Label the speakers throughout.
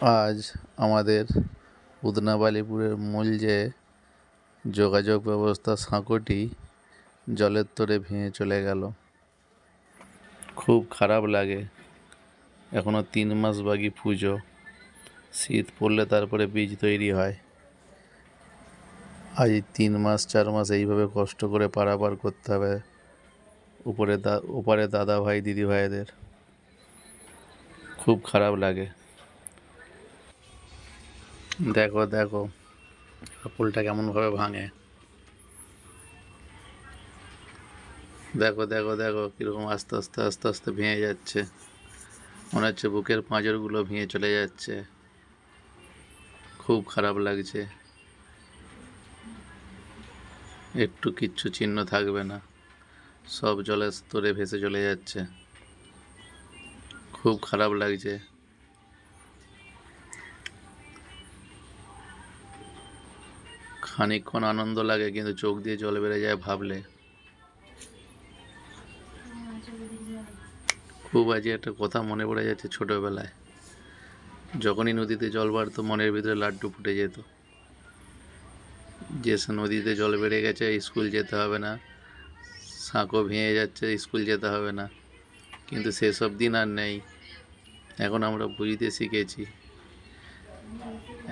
Speaker 1: আজ আমাদের উদনা বালিপুরের মূল যে যোগাযোগ ব্যবস্থা সাঁকোটি জলের তোড়ে ভেঙে চলে গেল। খুব খারাপ লাগে। এখনও তিন মাস বাকি পুজো। শীত পড়লে তারপরে বীজ তৈরি হয়। আজ তিন মাস, চার মাস এইভাবে কষ্ট করে পারাপার করতে হবে উপরে দা, ওপারে দাদা ভাই, দিদি ভাইদের। খুব খারাপ লাগে। দেখো দেখো। পুলটা কেমনভাবে ভাঙে। দেখো দেখো দেখো, কীরকম আস্তে আস্তে আস্তে আস্তে ভেঙে যাচ্ছে। মনে হচ্ছে বুকের পাঁজরগুলো ভেঙে চলে যাচ্ছে। খুব খারাপ লাগছে। একটু কিচ্ছু চিহ্ন থাকবে না। সব জলের স্তরে ভেসে চলে যাচ্ছে। খুব খারাপ লাগছে। খানিকক্ষণ আনন্দ লাগে, কিন্তু চোখ দিয়ে জল বেড়ে যায় ভাবলে। খুব আজকে একটা কথা মনে পড়ে যাচ্ছে ছোটোবেলায়। যখনই নদীতে জল বাড়তো, মনের ভিতরে লাড্ডু ফুটে যেত। যে নদীতে জল বেড়ে গেছে, স্কুল যেতে হবে না। সাঁকো ভেঙে যাচ্ছে, স্কুল যেতে হবে না। কিন্তু সেসব দিন আর নেই। এখন আমরা বুঝতে শিখেছি।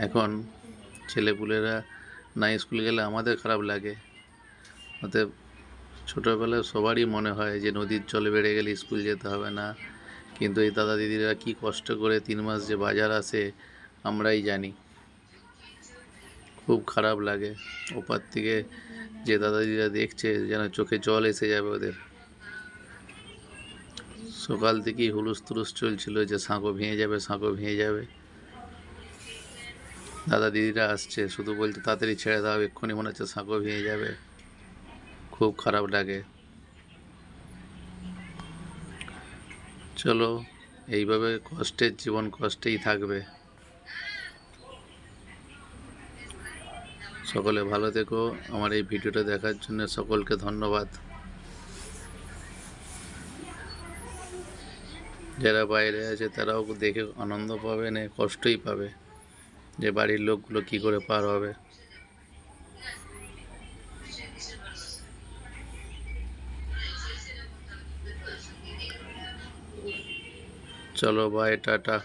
Speaker 1: এখন ছেলেপুলেরা না স্কুল গেলে আমাদের খারাপ লাগে। অতএব ছোটোবেলায় সবারই মনে হয় যে নদীর জল বেড়ে গেলে স্কুল যেতে হবে না। কিন্তু এই দাদা দিদিরা কী কষ্ট করে তিন মাস যে বাজার আসে আমরাই জানি। খুব খারাপ লাগে। ওপার থেকে যে দাদা দিদিরা দেখছে যেন চোখে জল এসে যাবে ওদের। সকাল থেকেই হুলুস তুলুস চলছিল যে সাঁকো ভেঙে যাবে, সাঁকো ভেঙে যাবে। দাদা দিদিরা আসছে, শুধু বলছে তাড়াতাড়ি ছেড়ে দাও, এক্ষুনি মনে হচ্ছে সাঁকো ভেঙে যাবে। খুব খারাপ লাগে। চলো, এইভাবে কষ্টের জীবন কষ্টেই থাকবে। সকলে ভালো থেকো। আমার এই ভিডিওটা দেখার জন্য সকলকে ধন্যবাদ। যারা বাইরে আছে, তারাও দেখে আনন্দ পাবে না কষ্টই পাবে। যে বাড়ির লোকগুলো কি করে পার হবে? চলো বাই টাটা।